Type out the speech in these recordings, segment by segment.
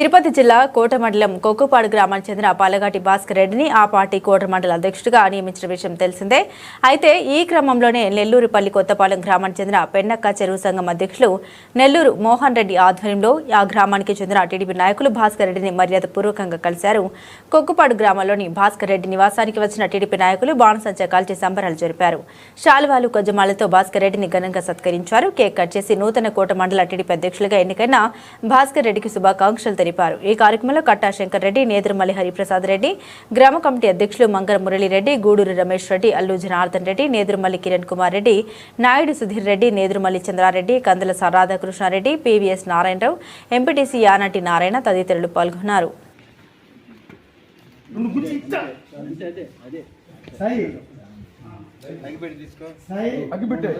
తిరుపతి జిల్లా కోట మండలం కొక్కుపాడు గ్రామానికి చెందిన పాలగాటి భాస్కర్ రెడ్డిని ఆ పార్టీ కోట మండల అధ్యక్షుడిగా నియమించిన విషయం తెలిసిందే. అయితే ఈ క్రమంలోనే నెల్లూరుపల్లి కొత్తపాలెం గ్రామానికి చెందిన పెన్నక్క చెరువు సంఘం అధ్యక్షులు నెల్లూరు మోహన్ రెడ్డి ఆధ్వర్యంలో ఆ గ్రామానికి చెందిన టీడీపీ నాయకులు భాస్కర్ రెడ్డిని మర్యాదపూర్వకంగా కలిశారు. కొక్కుపాడు గ్రామంలోని భాస్కర్ రెడ్డి నివాసానికి వచ్చిన టీడీపీ నాయకులు బాణసంచా కాల్చి సంబరాలు జరిపారు. శాలువాలు కొజ్జమాలతో భాస్కర్ రెడ్డిని ఘనంగా సత్కరించారు. కేక్ కట్ చేసి నూతన కోట మండల టీడీపీ అధ్యక్షులుగా ఎన్నికైన భాస్కర్ రెడ్డికి శుభాకాంక్షలు తెలిపారు ఈ కార్యక్రమంలో కట్టా శంకర్ రెడ్డి నేదురుమల్లి హరిప్రసాద్ రెడ్డి గ్రామ కమిటీ అధ్యక్షులు మంగర మురళిరెడ్డి గూడూరు రమేష్ రెడ్డి అల్లు జనార్దన్ రెడ్డి నేదురుమల్లి కిరణ్ కుమార్ రెడ్డి నాయుడు సుధీర్ రెడ్డి నేదురుమల్లి చంద్రారెడ్డి కందుల స- రాధాకృష్ణారెడ్డి పివిఎస్ నారాయణరావు ఎంపీటీసీ యానాటి నారాయణ తదితరులు పాల్గొన్నారు అగ్గిపెట్టే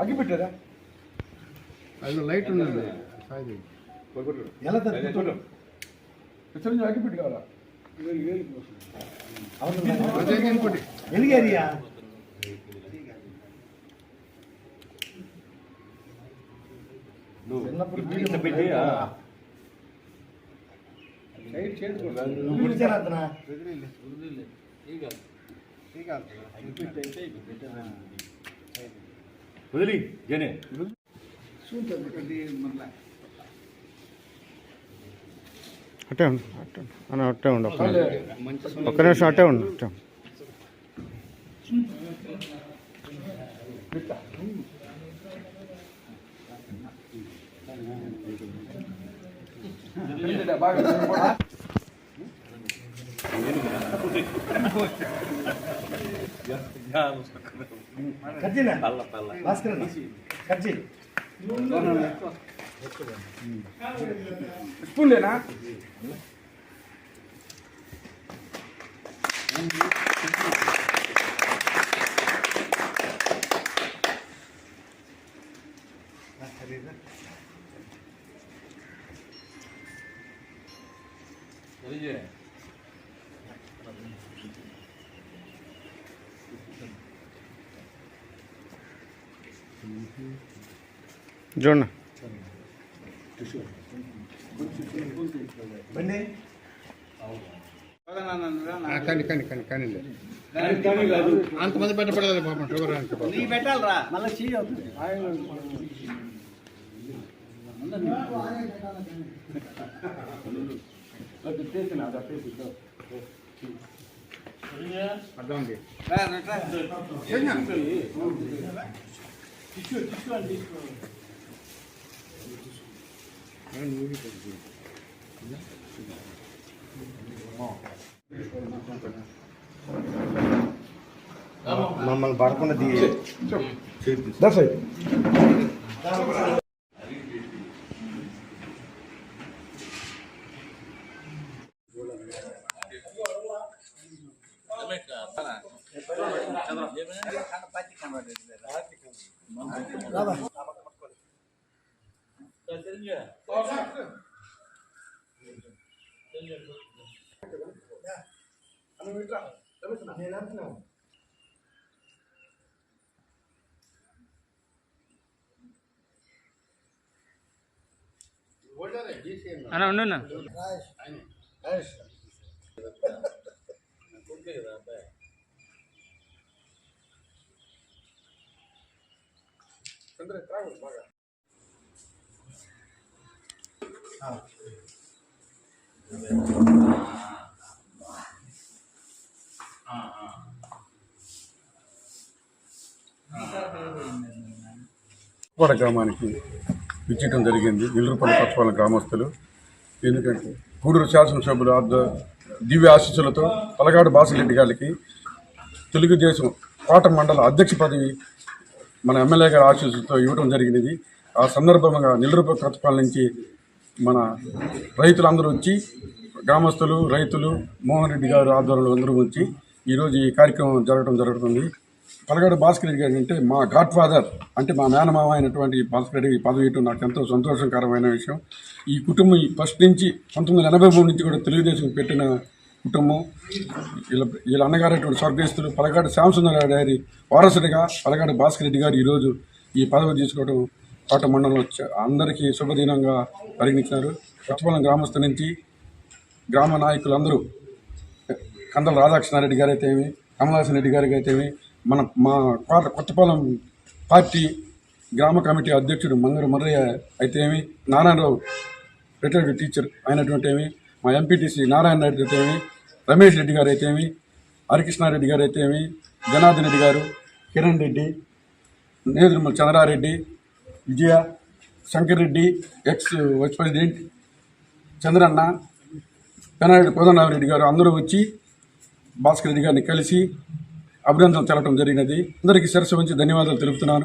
ಅಗಿಬಿಟ್ಟದ ಅದು ಲೈಟ್ ಉಂಟು ಎಲ್ಲ ತರ ಹೆಸರು ಅಗಿಬಿಟ್ಟು ಕಾವಲ್ಲ ಎಲ್ಲಿಗೆ ಅರಿಯಾ ಈಗ ಈಗ చిన్నప్పుడు నువ్వు గుడిచారా అతనా వదిలి జనే అట్టే ఉండు అట్టే ఉండు. అన్న అట్టే ఉండు ఒక్క నిమిషం ఒక్క నిమిషం అట్టే ఉండు అట్టే ఉండు. బాగా కజ్జినా భాస్కర్ కజ్జి స్పూన్ లేనా చూడన్నా ఆ, కానీ కానీ కానీ కానీ అంతమంది పెట్టబడలేదు పాపం షుగర్ అంటే పాపం. మళ్ళీ చెయ్యి అవుతుంది. అర్థం ఉంది మమ్మల్ని పడకుండా దిగి దస్ నేను అంటున్నాను అన్న ఉండు అన్న. గ్రామానికి విచ్చిటం జరిగింది. నిల్లుపల్లి కొత్తపాలెం గ్రామస్తులు. ఎందుకంటే గూడూరు శాసనసభ్యులు ఆర్ద దివ్య ఆశీస్సులతో పలగాడు బాసిరెడ్డి గారికి తెలుగుదేశం కోట మండల అధ్యక్ష పదవి మన ఎమ్మెల్యే గారి ఆశీస్సులతో ఇవ్వడం జరిగినది. ఆ సందర్భంగా నిల్లుపల్లి కొత్తపాలెం నుంచి మన రైతులందరూ వచ్చి గ్రామస్తులు రైతులు మోహన్ రెడ్డి గారు ఆధ్వర్యంలో అందరూ వచ్చి ఈరోజు ఈ కార్యక్రమం జరగడం జరుగుతుంది. పలగడు భాస్కర్ రెడ్డి గారు అంటే మా గాడ్ ఫాదర్ అంటే మా మేనమామ అయినటువంటి భాస్కర్ రెడ్డి పదవి ఇవ్వటం నాకు ఎంతో సంతోషకరమైన విషయం. ఈ కుటుంబం ఈ ఫస్ట్ నుంచి పంతొమ్మిది వందల ఎనభై మూడు నుంచి కూడా తెలుగుదేశం పెట్టిన కుటుంబం. వీళ్ళ వీళ్ళ అన్నగారైనటువంటి స్వర్గస్థులు పలగాడు శ్యామసుందరరావు గారి వారసుడిగా పలగాడు భాస్కర్ రెడ్డి గారు ఈరోజు ఈ పదవి తీసుకోవడం కోట మండలంలో అందరికీ శుభదినంగా పరిగణించారు కొత్తపాలెం గ్రామస్తుల నుంచి గ్రామ నాయకులందరూ కందల రాధాకృష్ణారెడ్డి గారైతేమి కమలాసన్ రెడ్డి గారికి అయితేమి మన మా కోట కొత్తపాలెం పార్టీ గ్రామ కమిటీ అధ్యక్షుడు మంగరు మర్రయ్య అయితేమి నారాయణరావు రిటైర్డ్ టీచర్ అయినటువంటి ఏమి? మా ఎంపీటీసీ నారాయణ రెడ్డి అయితేమి రమేష్ రెడ్డి గారు అయితేమి హరికృష్ణారెడ్డి గారు అయితేమి జనార్దన్ రెడ్డి గారు Kiran Reddy Nedurumalli Chandra Reddy Vijaya Shankar Reddy ex vice president Chandranna Pena Reddy Kodandarama Reddy గారు అందరూ వచ్చి భాస్కర్ రెడ్డి గారిని కలిసి అభినందనలు తెలపడం జరిగినది. అందరికీ శిరస్సు ధన్యవాదాలు తెలుపుతున్నాను.